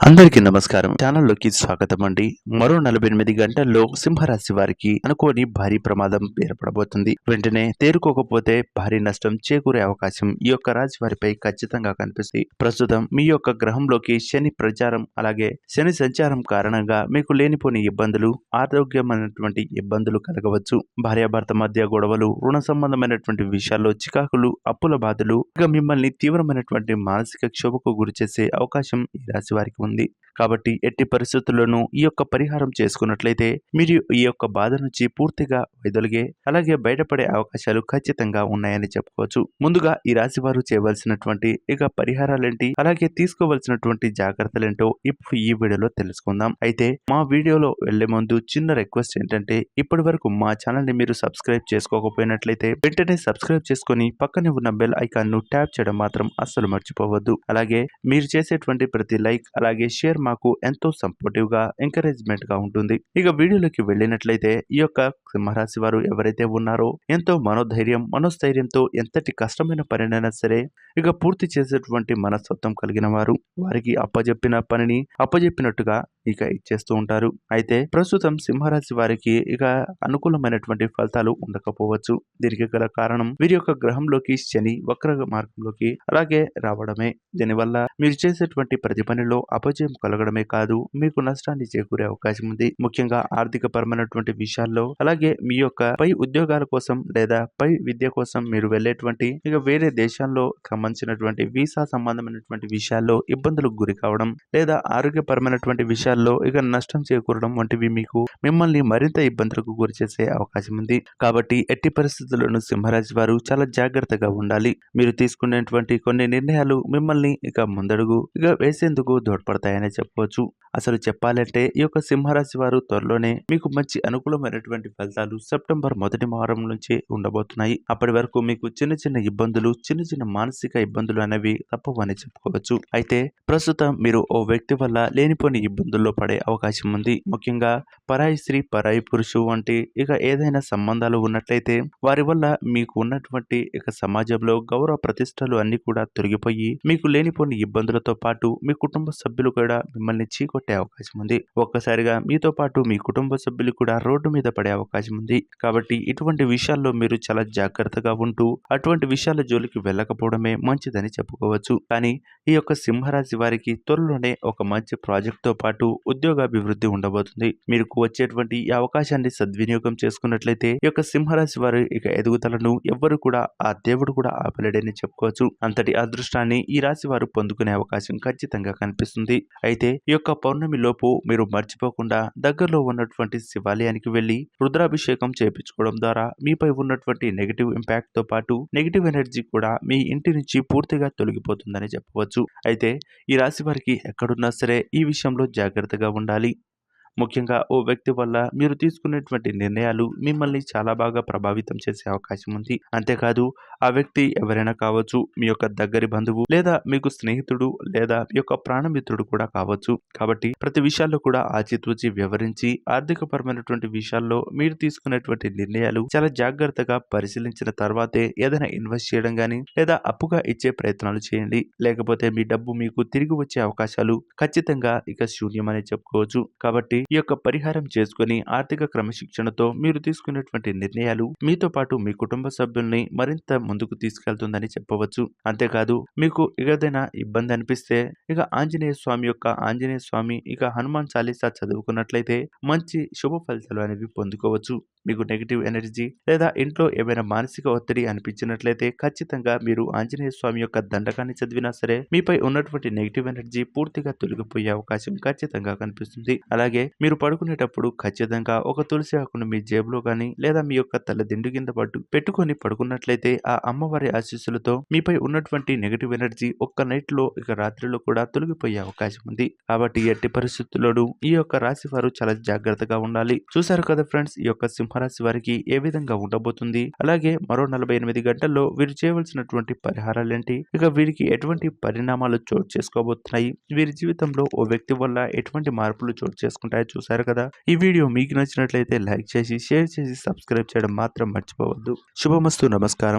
అందరికీ నమస్కారం. ఛానల్లోకి స్వాగతం అండి మరో నలభై ఎనిమిది గంటల్లో సింహరాశి వారికి అనుకోని భారీ ప్రమాదం ఏర్పడబోతుంది. వెంటనే తేరుకోకపోతే భారీ నష్టం చేకూరే అవకాశం ఈ యొక్క రాశి వారిపై ఖచ్చితంగా కనిపిస్తుంది. ప్రస్తుతం మీ యొక్క గ్రహంలోకి శని ప్రచారం అలాగే శని సంచారం కారణంగా మీకు లేనిపోని ఇబ్బందులు ఆరోగ్యమైనటువంటి ఇబ్బందులు కలగవచ్చు. భార్యాభర్త మధ్య గొడవలు రుణ సంబంధమైనటువంటి విషయాల్లో చికాకులు అప్పుల బాధలు ఇక మిమ్మల్ని తీవ్రమైనటువంటి మానసిక క్షోభకు గురి చేసే అవకాశం ఈ రాశి వారికి ఉంది. కాబట్టి ఎట్టి పరిస్థితుల్లోనూ ఈ యొక్క పరిహారం చేసుకున్నట్లయితే మీరు ఈ యొక్క బాధ నుంచి పూర్తిగా వైదొలిగే అలాగే బయటపడే అవకాశాలు ఖచ్చితంగా ఉన్నాయని చెప్పుకోవచ్చు. ముందుగా ఈ రాశి వారు చేయవలసినటువంటి ఇక పరిహారాలేంటి అలాగే తీసుకోవలసినటువంటి జాగ్రత్తలేంటో ఇప్పుడు ఈ వీడియోలో తెలుసుకుందాం. అయితే మా వీడియోలో వెళ్ళే ముందు చిన్న రిక్వెస్ట్ ఏంటంటే ఇప్పటి వరకు మా ఛానల్ని మీరు సబ్స్క్రైబ్ చేసుకోకపోయినట్లయితే వెంటనే సబ్స్క్రైబ్ చేసుకొని పక్కనే ఉన్న బెల్ ఐకాన్ను ట్యాప్ చేయడం మాత్రం అస్సలు మర్చిపోవద్దు. అలాగే మీరు చేసేటువంటి ప్రతి లైక్ అలాగే షేర్ మాకు ఎంతో సపోర్టివ్గా ఎంకరేజ్మెంట్గా ఉంటుంది. ఇక వీడియోలోకి వెళ్ళినట్లయితే ఈ యొక్క సింహరాశి వారు ఎవరైతే ఉన్నారో ఎంతో మనోధైర్యం మనోస్థైర్యంతో ఎంతటి కష్టమైన పనినైనా సరే ఇక పూర్తి చేసేటువంటి మనస్తత్వం కలిగిన వారు వారికి అప్పజెప్పిన పనిని అప్పజెప్పినట్టుగా ఇక ఇచ్చేస్తూ ఉంటారు. అయితే ప్రస్తుతం సింహరాశి వారికి ఇక అనుకూలమైనటువంటి ఫలితాలు ఉండకపోవచ్చు. దీనికి గల కారణం వీరి యొక్క గ్రహంలోకి శని వక్ర మార్గంలోకి అలాగే రావడమే. దీనివల్ల మీరు చేసేటువంటి ప్రతి పనిలో అపజయం కలగడమే కాదు మీకు నష్టాన్ని చేకూరే అవకాశం ఉంది. ముఖ్యంగా ఆర్థిక పరమైనటువంటి విషయాల్లో అలాగే మీ యొక్క పై ఉద్యోగాల కోసం లేదా పై విద్య కోసం మీరు వెళ్ళేటువంటి ఇక వేరే దేశాల్లో సంబంధించినటువంటి వీసా సంబంధమైనటువంటి విషయాల్లో ఇబ్బందులకు గురి కావడం లేదా ఆరోగ్యపరమైనటువంటి విషయాల్లో ఇక నష్టం చేకూరడం వంటివి మీకు మిమ్మల్ని మరింత ఇబ్బందులకు గురి చేసే అవకాశం ఉంది. కాబట్టి ఎట్టి పరిస్థితుల్లోనూ సింహరాశి వారు చాలా జాగ్రత్తగా ఉండాలి. మీరు తీసుకునేటువంటి కొన్ని నిర్ణయాలు మిమ్మల్ని ఇక ముందడుగు ఇక వేసేందుకు తోడ్పడతాయని చెప్పవచ్చు అసలు చెప్పాలంటే ఈ యొక్క సింహరాశి వారు త్వరలోనే మీకు మంచి అనుకూలమైనటువంటి ఫలితాలు సెప్టెంబర్ మొదటి వారం నుంచి ఉండబోతున్నాయి. అప్పటి వరకు మీకు చిన్న చిన్న ఇబ్బందులు చిన్న చిన్న మానసిక ఇబ్బందులు అనేవి తప్పవని చెప్పుకోవచ్చు. అయితే ప్రస్తుతం మీరు ఓ వ్యక్తి వల్ల లేనిపోని ఇబ్బందులు ఇబ్బందుల్లో పడే అవకాశం ఉంది ముఖ్యంగా పరాయి స్త్రీ పరాయి పురుషు వంటి ఇక ఏదైనా సంబంధాలు ఉన్నట్లయితే వారి వల్ల మీకు ఉన్నటువంటి ఇక సమాజంలో గౌరవ ప్రతిష్టలు అన్ని కూడా తొలగిపోయి మీకు లేనిపోని ఇబ్బందులతో పాటు మీ కుటుంబ సభ్యులు కూడా మిమ్మల్ని చీకొట్టే అవకాశం ఉంది ఒక్కసారిగా మీతో పాటు మీ కుటుంబ సభ్యులు కూడా రోడ్డు మీద పడే అవకాశం ఉంది కాబట్టి ఇటువంటి విషయాల్లో మీరు చాలా జాగ్రత్తగా ఉంటూ అటువంటి విషయాల జోలికి వెళ్ళకపోవడమే మంచిదని చెప్పుకోవచ్చు. కానీ ఈ యొక్క సింహరాశి వారికి త్వరలోనే ఒక మంచి ప్రాజెక్ట్తో పాటు ఉద్యోగాభివృద్ధి ఉండబోతుంది. మీరు వచ్చేటువంటి ఈ అవకాశాన్ని సద్వినియోగం చేసుకున్నట్లయితే ఈ యొక్క సింహరాశి వారి ఇక ఎదుగుదలను ఎవ్వరు కూడా ఆ దేవుడు కూడా ఆపలేడని చెప్పుకోవచ్చు. అంతటి అదృష్టాన్ని ఈ రాశి వారు పొందుకునే అవకాశం ఖచ్చితంగా కనిపిస్తుంది. అయితే ఈ యొక్క పౌర్ణమి లోపు మీరు మర్చిపోకుండా దగ్గరలో ఉన్నటువంటి శివాలయానికి వెళ్ళి రుద్రాభిషేకం చేపించుకోవడం ద్వారా మీపై ఉన్నటువంటి నెగిటివ్ ఇంపాక్ట్తో పాటు నెగిటివ్ ఎనర్జీ కూడా మీ ఇంటి నుంచి పూర్తిగా తొలగిపోతుందని చెప్పవచ్చు. అయితే ఈ రాశి వారికి ఎక్కడున్నా సరే ఈ విషయంలో జాగ్రత్తగా ఉండాలి. ముఖ్యంగా ఓ వ్యక్తి వల్ల మీరు తీసుకునేటువంటి నిర్ణయాలు మిమ్మల్ని చాలా బాగా ప్రభావితం చేసే అవకాశం ఉంది. అంతేకాదు ఆ వ్యక్తి ఎవరైనా కావచ్చు మీ యొక్క దగ్గరి బంధువు లేదా మీకు స్నేహితుడు లేదా మీ యొక్క ప్రాణమిత్రుడు కూడా కావచ్చు. కాబట్టి ప్రతి విషయాల్లో కూడా ఆచితూచి వివరించి ఆర్థిక పరమైనటువంటి విషయాల్లో మీరు తీసుకునేటువంటి నిర్ణయాలు చాలా జాగ్రత్తగా పరిశీలించిన తర్వాతే ఏదైనా ఇన్వెస్ట్ చేయడం కానీ లేదా అప్పుగా ఇచ్చే ప్రయత్నాలు చేయండి. లేకపోతే మీ డబ్బు మీకు తిరిగి వచ్చే అవకాశాలు ఖచ్చితంగా ఇక శూన్యమని చెప్పుకోవచ్చు. కాబట్టి ఈ యొక్క పరిహారం చేసుకుని ఆర్థిక క్రమశిక్షణతో మీరు తీసుకునేటువంటి నిర్ణయాలు మీతో పాటు మీ కుటుంబ సభ్యుల్ని మరింత ముందుకు తీసుకెళ్తుందని చెప్పవచ్చు. అంతేకాదు మీకు ఏదైనా ఇబ్బంది అనిపిస్తే ఇక ఆంజనేయ స్వామి యొక్క ఆంజనేయ స్వామి ఇక హనుమాన్ చాలీసా చదువుకున్నట్లయితే మంచి శుభ ఫలితాలు అనేవి పొందుకోవచ్చు. మీకు నెగిటివ్ ఎనర్జీ లేదా ఇంట్లో ఏమైనా మానసిక ఒత్తిడి అనిపించినట్లయితే ఖచ్చితంగా మీరు ఆంజనేయ స్వామి యొక్క దండకాన్ని చదివినా సరే మీపై ఉన్నటువంటి నెగిటివ్ ఎనర్జీ పూర్తిగా తొలగిపోయే అవకాశం ఖచ్చితంగా కనిపిస్తుంది. అలాగే మీరు పడుకునేటప్పుడు ఖచ్చితంగా ఒక తులసి ఆకును మీ జేబులో కానీ లేదా మీ యొక్క తల దిండు కింద పట్టు పెట్టుకొని పడుకున్నట్లయితే ఆ అమ్మవారి ఆశీస్సులతో మీపై ఉన్నటువంటి నెగిటివ్ ఎనర్జీ ఒక్క నైట్లో ఇక రాత్రిలో కూడా తొలగిపోయే అవకాశం ఉంది. కాబట్టి ఎట్టి పరిస్థితుల్లోనూ ఈ యొక్క రాశి వారు చాలా జాగ్రత్తగా ఉండాలి. చూసారు కదా ఫ్రెండ్స్ ఈ యొక్క సింహ సింహరాశి వారికి ఏ విధంగా ఉండబోతుంది? అలాగే మరో నలభై ఎనిమిది గంటల్లో వీరు చేయవలసినటువంటి పరిహారాలు ఏంటి ఇక వీరికి ఎటువంటి పరిణామాలు చోటు చేసుకోబోతున్నాయి? వీరి జీవితంలో ఓ వ్యక్తి వల్ల ఎటువంటి మార్పులు చోటు చేసుకుంటాయో చూశారు కదా? ఈ వీడియో మీకు నచ్చినట్లయితే లైక్ చేసి షేర్ చేసి సబ్స్క్రైబ్ చేయడం మాత్రం మర్చిపోవద్దు. శుభమస్తు నమస్కారం.